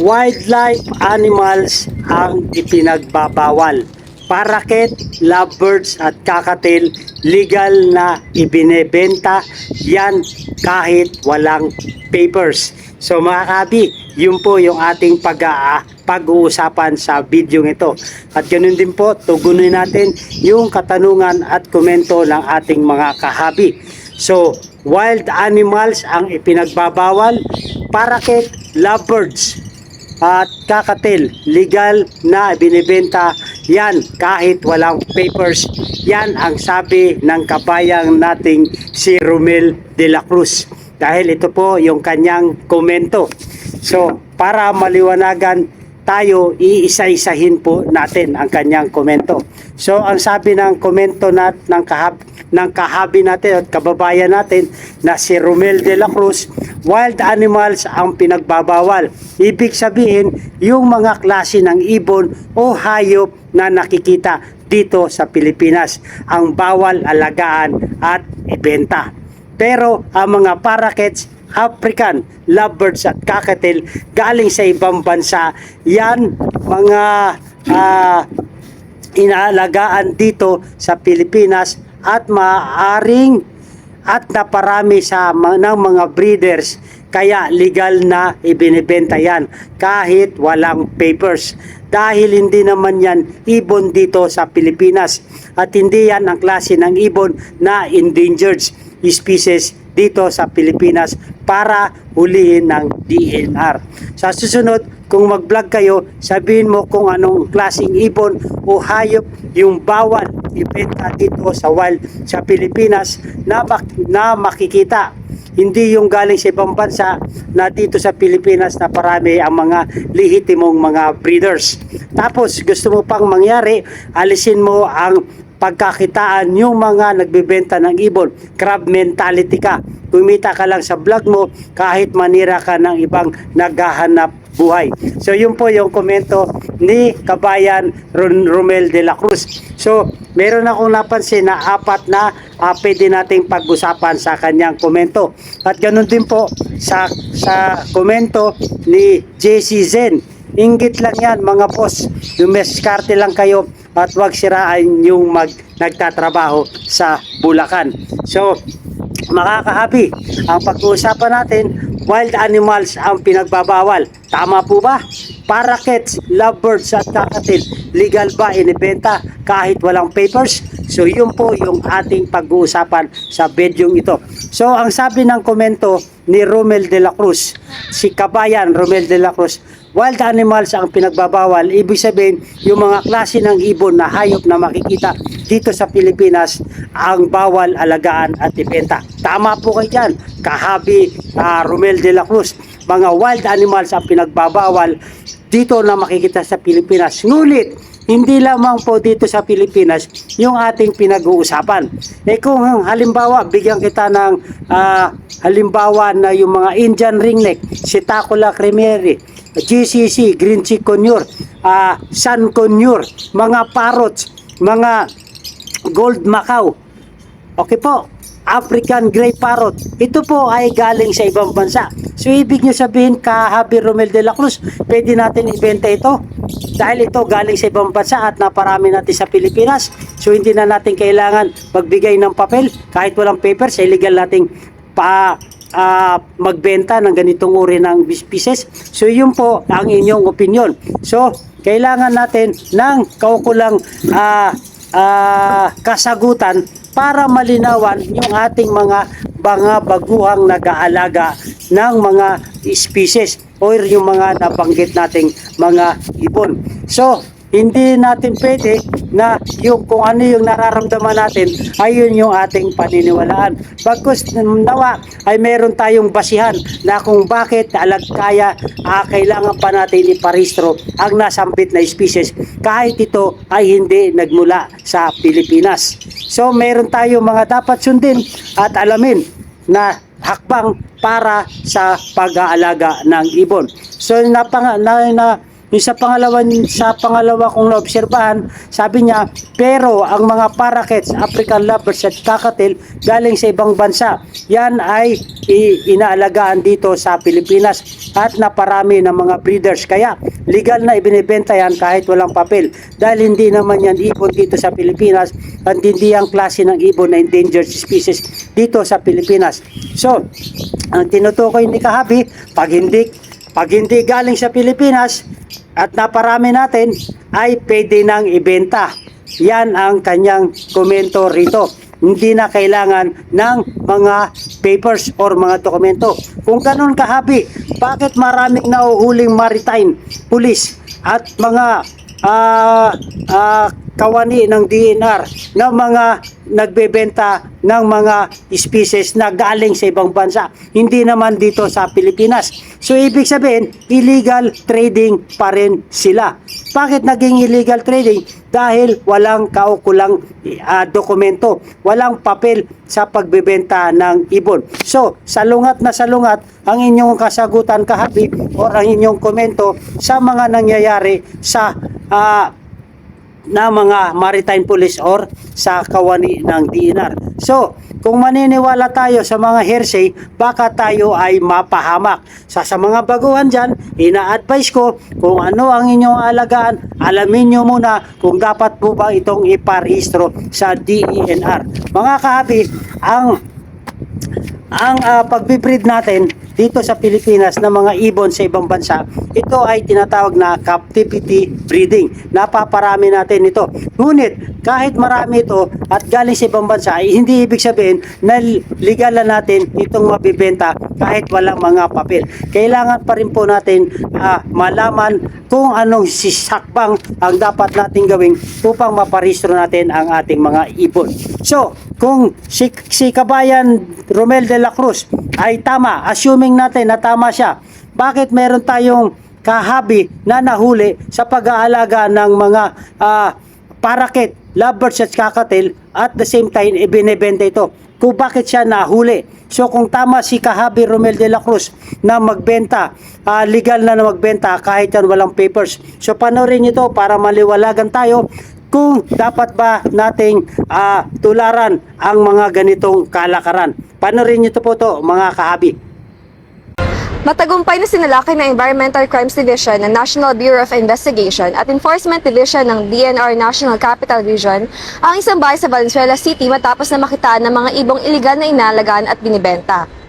Wildlife animals ang ipinagbabawal. Paraket, lovebirds at kakatil legal na ibinebenta yan kahit walang papers. So mga kabi, yun po yung ating pag pag-uusapan sa video ito. At ganun din po, tugunin natin yung katanungan at komento ng ating mga kahabi. So, wild animals ang ipinagbabawal, paraket, lovebirds, at kakatil, legal na binibenta yan kahit walang papers. Yan ang sabi ng kabayang nating si Romel de la Cruz. Dahil ito po yung kanyang komento. So, para maliwanagan tayo, iisa-isahin po natin ang kanyang komento. So, ang sabi ng komento nat ng kahab ng kahabi natin at kababayan natin na si Romel de la Cruz, wild animals ang pinagbabawal. Ibig sabihin, yung mga klase ng ibon o hayop na nakikita dito sa Pilipinas ang bawal alagaan at ibenta. Pero ang mga parakeets, African, lovebirds at kakatil galing sa ibang bansa, yan mga ah, inaalagaan dito sa Pilipinas at maaaring at naparami sa ng mga breeders. Kaya legal na ibinibenta yan kahit walang papers. Dahil hindi naman yan ibon dito sa Pilipinas. At hindi yan ang klase ng ibon na endangered species dito sa Pilipinas para hulihin ng DNR. Sa susunod, kung mag-vlog kayo, sabihin mo kung anong klaseng ibon o hayop yung bawal ibenta dito sa wild sa Pilipinas na, na makikita. Hindi yung galing sa ibang bansa na dito sa Pilipinas na parami ang mga lihitimong mga breeders. Tapos gusto mo pang mangyari, alisin mo ang pagkakitaan yung mga nagbebenta ng ibon. Crab mentality ka. Kumita ka lang sa vlog mo kahit manira ka ng ibang naghahanap buhay. So yun po yung komento ni Kabayan Romel de la Cruz. So meron akong napansin na apat na ah, pwede nating pag-usapan sa kanyang komento. At ganun din po sa sa komento ni JC Zen. Inggit lang yan mga boss. Dumiskarte lang kayo at wag siraan yung mag nagtatrabaho sa Bulacan. So, makakahabi, ang pag-uusapan natin, wild animals ang pinagbabawal. Tama po ba? Parakeets, lovebirds at kakatil, legal ba inibenta kahit walang papers? So yun po yung ating pag-uusapan sa video ito. So ang sabi ng komento ni Romel de la Cruz, si Kabayan Romel de la Cruz, wild animals ang pinagbabawal. Ibig sabihin, yung mga klase ng ibon na hayop na makikita dito sa Pilipinas ang bawal alagaan at ibenta. Tama po kayo dyan, kahabi ah, Romel de la Cruz. Mga wild animals ang pinagbabawal dito na makikita sa Pilipinas. Ngulit, hindi lamang po dito sa Pilipinas yung ating pinag-uusapan. Eh kung halimbawa, bigyan kita ng ah, halimbawa na yung mga Indian ringneck, Sitacula cremeri, GCC, Green Chick Conure, ah, Sun Conure, mga parrots, mga gold Macau. Okay po, African Grey Parrot. Ito po ay galing sa ibang bansa. So ibig niyo sabihin kahabi Romel de la Cruz, pwede natin ibenta ito. Dahil ito galing sa ibang bansa at naparami natin sa Pilipinas. So hindi na natin kailangan magbigay ng papel kahit walang papers, illegal nating pa ah, magbenta ng ganitong uri ng pieces. So yun po ang inyong opinion. So kailangan natin ng kaukulang ah, ah, kasagutan para malinawan yung ating mga mga baguhang nag-aalaga ng mga species o yung mga nabanggit nating mga ibon. So, hindi natin pwede na yung kung ano yung nararamdaman natin ay yun yung ating paniniwalaan. Bagkus nawa ay meron tayong basihan na kung bakit alag kaya ah, kailangan pa natin iparehistro ang nasambit na species kahit ito ay hindi nagmula sa Pilipinas. So meron tayong mga dapat sundin at alamin na hakbang para sa pag-aalaga ng ibon. So napang, na, na Yung sa pangalawa, sa pangalawa kong naobserbahan, sabi niya, pero ang mga parakeets, African lovers at kakatil galing sa ibang bansa. Yan ay inaalagaan dito sa Pilipinas at naparami ng mga breeders. Kaya legal na ibinibenta yan kahit walang papel. Dahil hindi naman yan ibon dito sa Pilipinas at hindi ang klase ng ibon na endangered species dito sa Pilipinas. So, ang tinutukoy ni Kahabi, pag hindi, pag hindi galing sa Pilipinas at naparami natin, ay pwede nang ibenta. Yan ang kanyang komento rito. Hindi na kailangan ng mga papers or mga dokumento. Kung ganun kahabi, bakit maraming nauhuling maritime police at mga ah ah, kawani ng DNR ng mga nagbebenta ng mga species na galing sa ibang bansa. Hindi naman dito sa Pilipinas. So ibig sabihin, illegal trading pa rin sila. Bakit naging illegal trading? Dahil walang kaukulang ah, dokumento, walang papel sa pagbebenta ng ibon. So, salungat na salungat ang inyong kasagutan kahabi or ang inyong komento sa mga nangyayari sa ah, na mga maritime police or sa kawani ng DNR. So, kung maniniwala tayo sa mga hearsay, baka tayo ay mapahamak. Sa, sa mga baguhan dyan, ina-advise ko kung ano ang inyong alagaan, alamin nyo muna kung dapat po ba itong iparehistro sa DENR. Mga kahabi, ang ang uh, pagbibreed natin dito sa Pilipinas ng mga ibon sa ibang bansa, ito ay tinatawag na captivity breeding. Napaparami natin ito. Ngunit, kahit marami ito at galing sa ibang bansa, ay hindi ibig sabihin na legal na natin itong mabibenta kahit walang mga papel. Kailangan pa rin po natin ah, malaman kung anong sisakbang ang dapat nating gawin upang maparehistro natin ang ating mga ibon. So, kung si, si Kabayan Romel de la Cruz ay tama, assuming natin na tama siya, bakit meron tayong kahabi na nahuli sa pag-aalaga ng mga ah, paraket, lovebirds at kakatil at the same time ibinebenta ito? Kung bakit siya nahuli? So kung tama si Kahabi Romel de la Cruz na magbenta, ah, legal na na magbenta kahit yan walang papers. So panoorin nyo to para maliwalagan tayo kung dapat ba nating ah, tularan ang mga ganitong kalakaran. Panoorin nyo to po to mga kahabi. Matagumpay na sinalakay ng Environmental Crimes Division ng National Bureau of Investigation at Enforcement Division ng DNR National Capital Region ang isang bahay sa Valenzuela City matapos na makitaan ng mga ibong iligal na inalagaan at binibenta.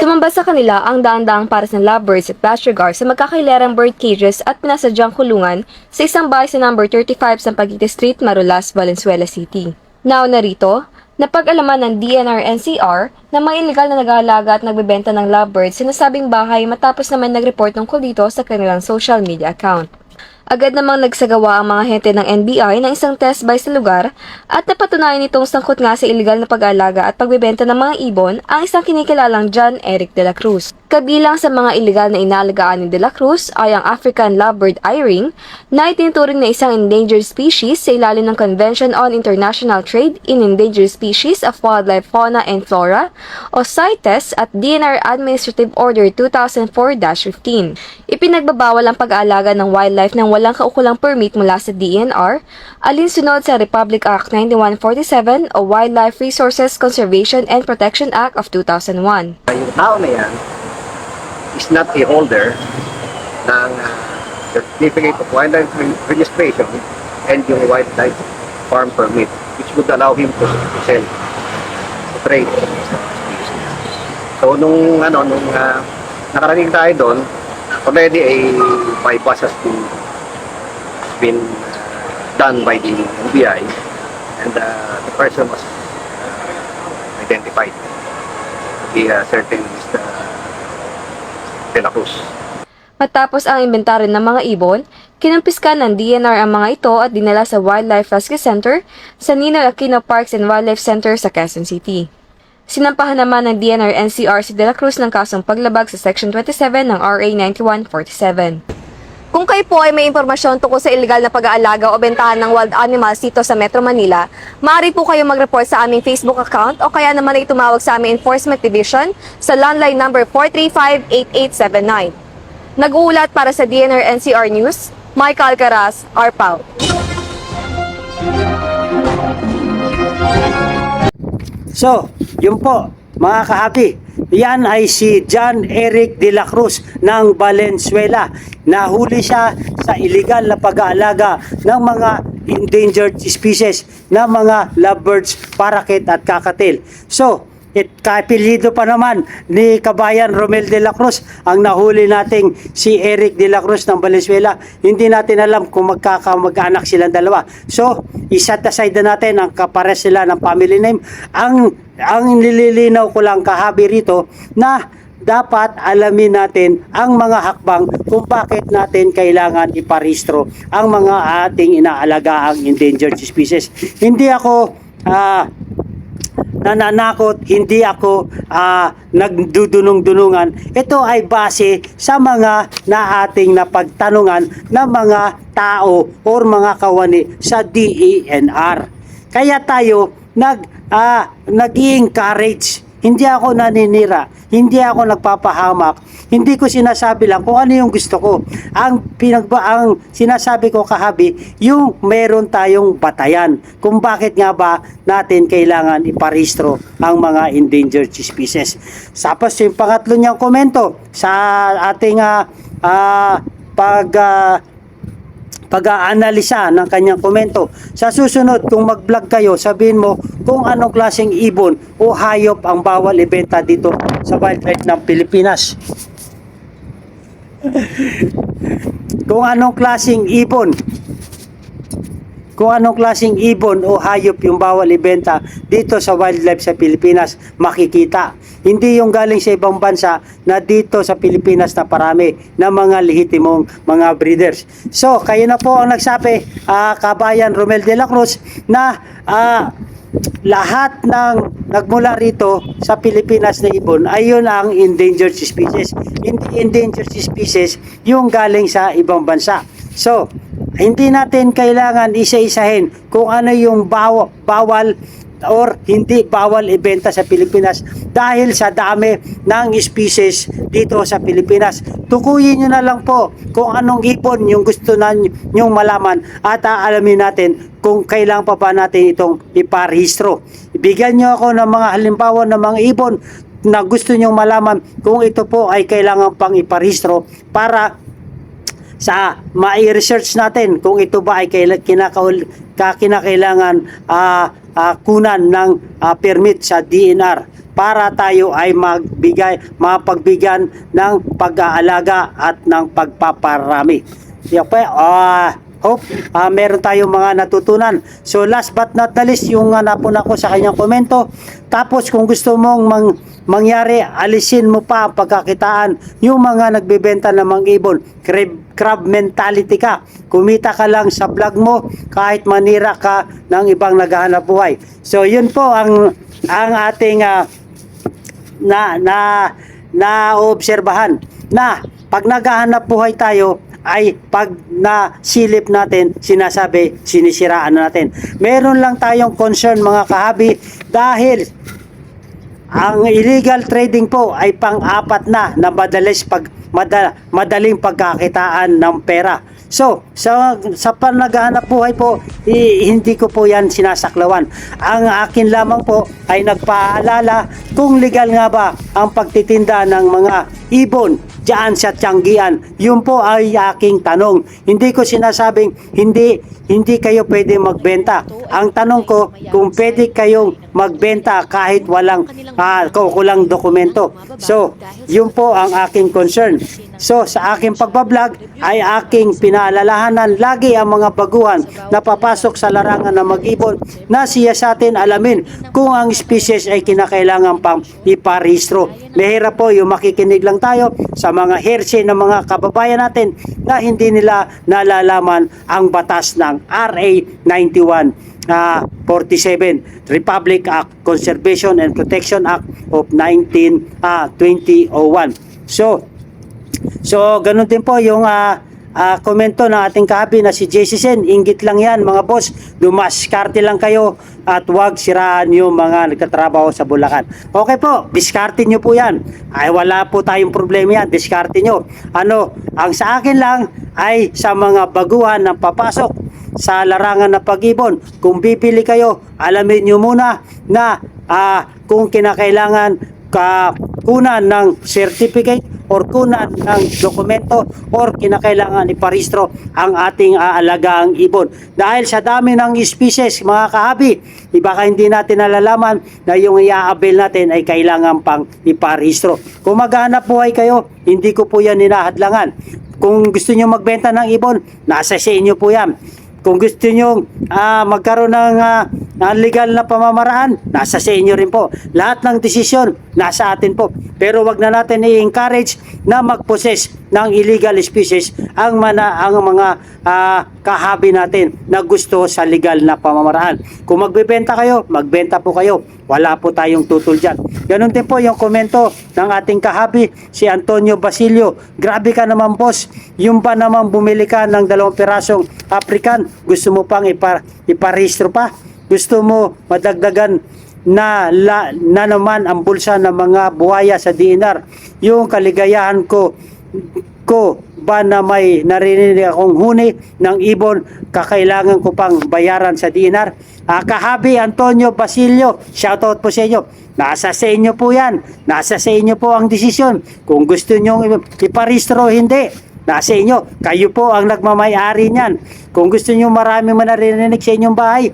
Tumambas sa kanila ang daan-daang pares ng lovebirds at bashirgar sa magkakailarang bird cages at pinasadyang kulungan sa isang bahay sa number 35 sa Paguite Street, Marulas, Valenzuela City. Now narito, napag-alaman ng DNR-NCR na may illegal na nag-aalaga at nagbebenta ng lovebirds sa nasabing bahay matapos naman nag-report tungkol dito sa kanilang social media account. Agad namang nagsagawa ang mga hente ng NBI ng isang test buy sa lugar at napatunayan nitong sangkot nga sa illegal na pag-aalaga at pagbebenta ng mga ibon ang isang kinikilalang John Eric de la Cruz. Kabilang sa mga illegal na inaalagaan ni de la Cruz ay ang African lovebird eye-ring na itinuturing na isang endangered species sa ilalim ng Convention on International Trade in Endangered Species of Wildlife, Fauna and Flora o CITES at DNR Administrative Order 2004-15. Ipinagbabawal ang pag-aalaga ng wildlife ng walang kaukulang permit mula sa DNR, alinsunod sa Republic Act 9147 o Wildlife Resources Conservation and Protection Act of 2001. yung tao na yan is not a holder ng uh, Certificate of Wildlife Re- Registration and yung Wildlife Farm Permit which would allow him to sell, to trade. So nung ano, nung uh, nakarating tayo doon, already a bypass has been, been done by the NBI and uh, the person was uh, identified to be uh, certain Mr. De. Matapos ang inventaryo ng mga ibon, kinumpiska ng DNR ang mga ito at dinala sa Wildlife Rescue Center sa Ninoy Aquino Parks and Wildlife Center sa Quezon City. Sinampahan naman ng DNR NCR si De La Cruz ng kasong paglabag sa Section 27 ng RA 9147. Kung kayo po ay may impormasyon tungkol sa illegal na pag-aalaga o bentahan ng wild animals dito sa Metro Manila, maaari po kayo mag-report sa aming Facebook account o kaya naman ay tumawag sa aming Enforcement Division sa landline number 435-8879. Nag-uulat para sa DNR NCR News, Michael Caras, Arpao. So, yun po, mga kahabi. Yan ay si John Eric de la Cruz ng Valenzuela. Nahuli siya sa illegal na pag-aalaga ng mga endangered species na mga lovebirds, parakeet at kakatil. So, it kapilido pa naman ni Kabayan Romel de la Cruz ang nahuli nating si Eric de la Cruz ng Valenzuela. Hindi natin alam kung magkakamag-anak silang dalawa. So, iset aside na natin ang kapares sila ng family name. Ang ang nililinaw ko lang kahabi rito na dapat alamin natin ang mga hakbang kung bakit natin kailangan iparehistro ang mga ating inaalagaang endangered species. Hindi ako ah, nananakot, hindi ako ah, nagdudunong-dunungan. Ito ay base sa mga na ating napagtanungan ng mga tao or mga kawani sa DENR. Kaya tayo nag ah, nag-encourage. Hindi ako naninira, hindi ako nagpapahamak. Hindi ko sinasabi lang kung ano yung gusto ko. Ang pinagba ang sinasabi ko kahabi, yung meron tayong batayan. Kung bakit nga ba natin kailangan iparehistro ang mga endangered species. Tapos yung pangatlo niyang komento sa ating ah, ah, pag ah, pag-aanalisa ng kanyang komento. Sa susunod, kung mag-vlog kayo, sabihin mo kung anong klaseng ibon o hayop ang bawal ibenta dito sa wildlife ng Pilipinas. kung anong klaseng ibon kung anong klaseng ibon o hayop yung bawal ibenta dito sa wildlife sa Pilipinas, makikita. Hindi yung galing sa ibang bansa na dito sa Pilipinas na parami na mga lehitimong mga breeders. So, kayo na po ang nagsabi, ah, kabayan Romel de la Cruz, na ah, lahat ng nagmula rito sa Pilipinas na ibon ay yun ang endangered species. Hindi endangered species yung galing sa ibang bansa. So, hindi natin kailangan isa-isahin kung ano yung baw- bawal or hindi bawal ibenta sa Pilipinas dahil sa dami ng species dito sa Pilipinas. Tukuyin nyo na lang po kung anong ibon yung gusto na nyong malaman at aalamin natin kung kailangan pa ba natin itong iparehistro. Ibigyan nyo ako ng mga halimbawa ng mga ibon na gusto nyong malaman kung ito po ay kailangan pang iparehistro para sa mai-research natin kung ito ba ay kinakaul ka- kinakailangan ah, ah, kunan ng ah, permit sa DNR para tayo ay magbigay mapagbigyan ng pag-aalaga at ng pagpaparami. Po, ah, hope ah, meron tayong mga natutunan. So last but not the least, yung uh, napuna ko sa kanyang komento. Tapos kung gusto mong mang, mangyari, alisin mo pa ang pagkakitaan yung mga nagbebenta ng mga ibon. Crab, crab mentality ka. Kumita ka lang sa vlog mo kahit manira ka ng ibang naghahanap buhay. So yun po ang ang ating ah, na na na obserbahan na pag naghahanap buhay tayo ay pag nasilip natin, sinasabi, sinisiraan natin. Meron lang tayong concern mga kahabi dahil ang illegal trading po ay pang-apat na na madalis pag mada, madaling pagkakitaan ng pera. So, sa sa panaghahanap buhay po, i- hindi ko po 'yan sinasaklawan. Ang akin lamang po ay nagpaalala kung legal nga ba ang pagtitinda ng mga ibon diyan sa Tianggian. Yun po ay aking tanong. Hindi ko sinasabing hindi hindi kayo pwede magbenta. Ang tanong ko kung pwede kayong magbenta kahit walang ah, kukulang dokumento. So, yun po ang aking concern. So, sa aking pagbablog ay aking pinaalalahanan lagi ang mga baguhan na papasok sa larangan ng mag-ibon na siya sa atin alamin kung ang species ay kinakailangan pang iparehistro. Mahirap po yung makikinig lang tayo sa mga hearsay ng mga kababayan natin na hindi nila nalalaman ang batas ng RA 91 ah, 47 Republic Act Conservation and Protection Act of 19 ah, 2001. So, So, ganun din po yung ah, ah, komento ng ating kahabi na si JC Sen. Ingit lang yan mga boss. Dumaskarte lang kayo at huwag siraan yung mga nagtatrabaho sa Bulacan. Okay po, diskarte nyo po yan. Ay wala po tayong problema yan, diskarte nyo. Ano, ang sa akin lang ay sa mga baguhan na papasok sa larangan ng pag-ibon. Kung bibili kayo, alamin nyo muna na ah, kung kinakailangan ka kunan ng certificate or kunan ng dokumento or kinakailangan iparehistro ang ating aalagaang ibon. Dahil sa dami ng species, mga kahabi, di baka hindi natin nalalaman na yung i-avail natin ay kailangan pang iparehistro. Kung maghanap buhay kayo, hindi ko po yan hinahadlangan. Kung gusto nyo magbenta ng ibon, nasa sa inyo po yan. Kung gusto nyo ah, magkaroon ng ng legal na pamamaraan, nasa sa inyo rin po. Lahat ng desisyon, nasa atin po. Pero wag na natin i-encourage na mag-possess ng illegal species ang, mana, ang mga ah, kahabi natin na gusto sa legal na pamamaraan. Kung magbebenta kayo, magbenta po kayo. Wala po tayong tutol dyan. Ganon din po yung komento ng ating kahabi, si Antonio Basilio. Grabe ka naman boss, yung ba naman bumili ka ng dalawang pirasong African, gusto mo pang ipa, iparehistro pa? Gusto mo madagdagan na, la, na naman ang bulsa ng mga buhaya sa DNR? Yung kaligayahan ko, ko ba na may narinig akong huni ng ibon, kakailangan ko pang bayaran sa DNR? Ah, kahabi Antonio Basilio, shoutout po sa inyo. Nasa sa inyo po yan. Nasa sa inyo po ang desisyon. Kung gusto nyo iparehistro o hindi, nasa inyo. Kayo po ang nagmamayari niyan. Kung gusto nyo marami manarinig sa inyong bahay,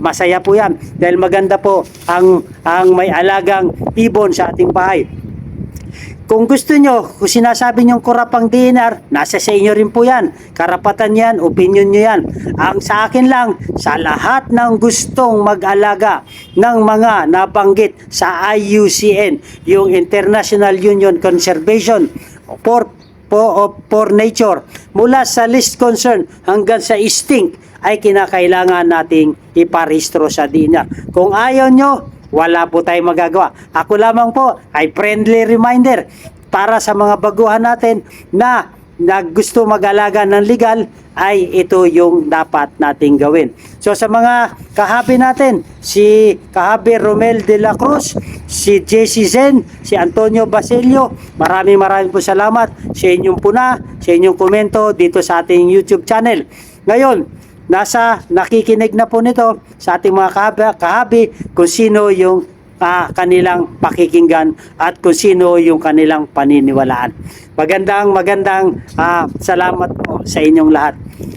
masaya po yan. Dahil maganda po ang, ang may alagang ibon sa ating bahay. Kung gusto nyo, kung sinasabi nyong kurapang DNR, nasa sa inyo rin po yan. Karapatan yan, opinion nyo yan. Ang sa akin lang, sa lahat ng gustong mag-alaga ng mga nabanggit sa IUCN, yung International Union Conservation for, for, for Nature, mula sa list concern hanggang sa extinct, ay kinakailangan nating iparehistro sa DNR. Kung ayaw nyo, wala po tayong magagawa. Ako lamang po ay friendly reminder para sa mga baguhan natin na na gusto mag-alaga ng legal ay ito yung dapat nating gawin. So sa mga kahabi natin, si kahabi Romel de la Cruz, si JC Zen, si Antonio Basilio, maraming maraming po salamat sa inyong puna, sa inyong komento dito sa ating YouTube channel. Ngayon, nasa nakikinig na po nito sa ating mga kahabi, kahabi kung sino yung ah, kanilang pakikinggan at kung sino yung kanilang paniniwalaan. Magandang magandang ah, salamat po sa inyong lahat.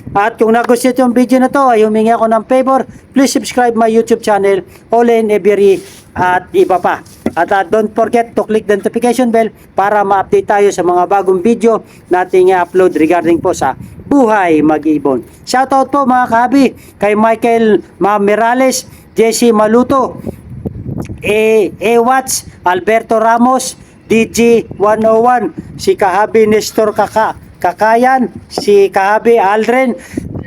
At kung nagustuhan yung video na to ay humingi ako ng favor, please subscribe my YouTube channel, Olen Ebery at iba pa. At ah, don't forget to click the notification bell para ma-update tayo sa mga bagong video nating i-upload regarding po sa buhay mag-ibon. Shoutout po mga kahabi kay Michael Mamirales, Jesse Maluto, E. E. Watts, Alberto Ramos, DG 101, si Kahabi Nestor Kaka, Kakayan, si Kahabi Aldren,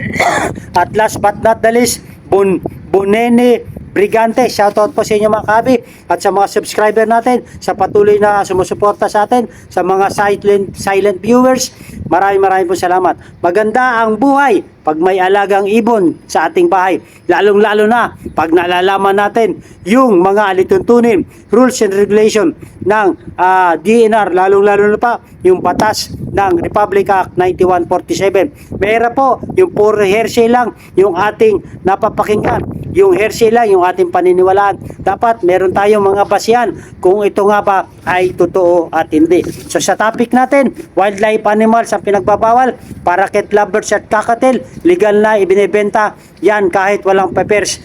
at last but not the least, Bun, Bunene Brigante, shoutout po sa inyo mga kabi at sa mga subscriber natin sa patuloy na sumusuporta sa atin sa mga silent, silent viewers maraming maraming po salamat. Maganda ang buhay pag may alagang ibon sa ating bahay. Lalong lalo na pag nalalaman natin yung mga alituntunin rules and regulation ng ah, DNR lalong lalo na pa yung batas ng Republic Act 9147 Mera po yung puro hearsay lang yung ating napapakinggan. Yung hearsay lang, yung ating paniniwalaan. Dapat meron tayong mga basihan kung ito nga ba ay totoo at hindi. So sa topic natin, wildlife animals ang pinagbabawal, parakeet lovers at kakatil, legal na ibinebenta yan kahit walang papers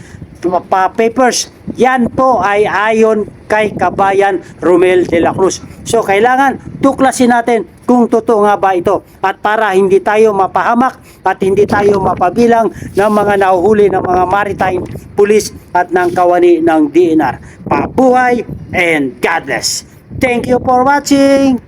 pa papers. Yan po ay ayon kay Kabayan Romel de la Cruz. So kailangan tuklasin natin kung totoo nga ba ito at para hindi tayo mapahamak at hindi tayo mapabilang ng mga nahuhuli ng mga maritime police at ng kawani ng DNR. Pabuhay and God bless. Thank you for watching.